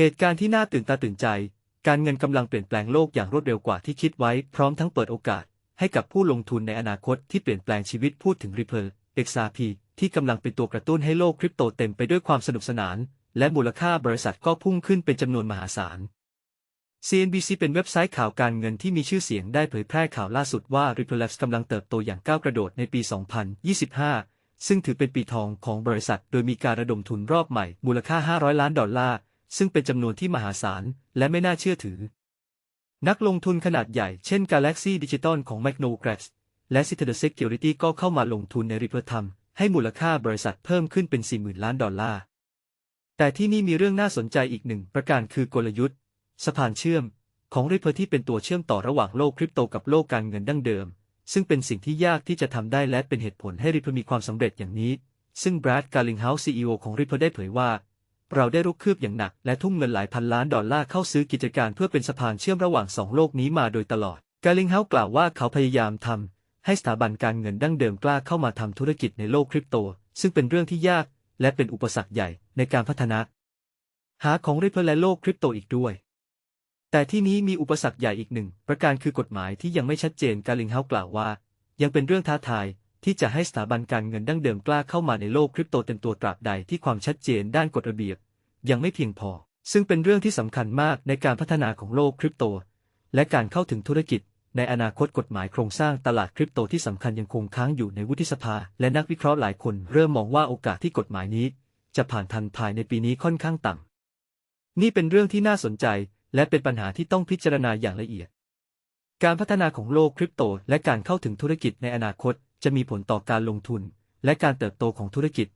เหตุการณ์ที่น่าตื่นตาตื่นใจ การเงินกำลังเปลี่ยนแปลงโลกอย่างรวดเร็วกว่าที่คิดไว้ พร้อมทั้งเปิดโอกาส ให้กับผู้ลงทุนในอนาคตที่เปลี่ยนแปลงชีวิตพูดถึง Ripple XRP ที่กำลังเป็นตัวกระตุ้นให้โลกคริปโตเต็มไปด้วยความสนุกสนาน และมูลค่าบริษัทก็พุ่งขึ้นเป็นจำนวนมหาศาล CNBC เป็นเว็บไซต์ข่าวการเงินที่มีชื่อเสียงได้เผยแพร่ข่าวล่าสุดว่า Ripple Labs กำลังเติบโตอย่างก้าวกระโดดในปี 2025 ซึ่งถือเป็นปีทองของบริษัท โดยมีการระดมทุนรอบใหม่มูลค่า 500 ล้านดอลลาร์ ซึ่งเป็นจำนวนที่มหาศาลและไม่น่าเชื่อถือ นักลงทุนขนาดใหญ่เช่น Galaxy Digital ของ Magnogratz และ Citadel Security ก็เข้ามาลงทุนใน Ripple ทำให้มูลค่าบริษัทเพิ่มขึ้นเป็น 40,000 ล้านดอลลาร์ แต่ที่นี่มีเรื่องน่าสนใจอีกหนึ่งประการคือกลยุทธ์ สะพานเชื่อม ของ Ripple ที่เป็นตัวเชื่อมต่อระหว่างโลกคริปโตกับโลกการเงินดั้งเดิม ซึ่งเป็นสิ่งที่ยากที่จะทำได้และเป็นเหตุผลให้ Ripple มีความสำเร็จอย่างนี้ ซึ่ง Brad Garlinghouse CEO ของ Ripple ได้เผยว่า เราได้รุกคืบอย่างหนักและทุ่มเงินหลายพันล้านดอลลาร์เข้าซื้อกิจการเพื่อเป็นสะพานเชื่อมระหว่างสองโลกนี้มาโดยตลอด Garlinghouse กล่าวว่าเขาพยายามทำให้สถาบันการเงินดั้งเดิมกล้าเข้ามาทำธุรกิจในโลกคริปโต ซึ่งเป็นเรื่องที่ยาก และเป็นอุปสรรคใหญ่ในการพัฒนา หาของ Ripple และโลกคริปโตอีกด้วย แต่ที่นี้มีอุปสรรคใหญ่อีกหนึ่ง ประการคือกฎหมายที่ยังไม่ชัดเจนกาลิงเฮากล่าวว่า ยังเป็นเรื่องท้าทาย ที่จะให้สถาบันการเงินดั้งเดิมกล้าเข้ามาในโลกคริปโตเต็มตัวตราบใดที่ความชัดเจนด้านกฎระเบียบ ยังไม่เพียงพอ ซึ่งเป็นเรื่องที่สำคัญมากในการพัฒนาของโลกคริปโต และการเข้าถึงธุรกิจ ในอนาคตกฎหมายโครงสร้างตลาดคริปโตที่สำคัญยังคงค้างอยู่ในวุฒิสภา และนักวิเคราะห์หลายคนเริ่มมองว่าโอกาสที่กฎหมายนี้ จะผ่านทันภายในปีนี้ค่อนข้างต่ำนี่เป็นเรื่องที่น่าสนใจ และเป็นปัญหาที่ต้องพิจารณาอย่างละเอียด การพัฒนาของโลกคริปโต และการเข้าถึงธุรกิจในอนาคต จะมีผลต่อการลงทุน และการเติบโตของธุรกิจ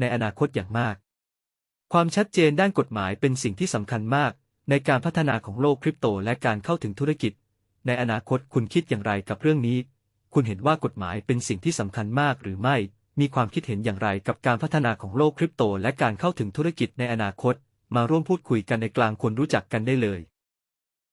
ในอนาคตอย่างมาก ความชัดเจนด้านกฎหมายเป็นสิ่งที่สำคัญมาก ในการพัฒนาของโลกคริปโตและการเข้าถึงธุรกิจ ในอนาคตคุณคิดอย่างไรกับเรื่องนี้ คุณเห็นว่ากฎหมายเป็นสิ่งที่สำคัญมากหรือไม่ มีความคิดเห็นอย่างไรกับการพัฒนาของโลกคริปโต และการเข้าถึงธุรกิจในอนาคต มาร่วมพูดคุยกันในกลางคนรู้จักกันได้เลย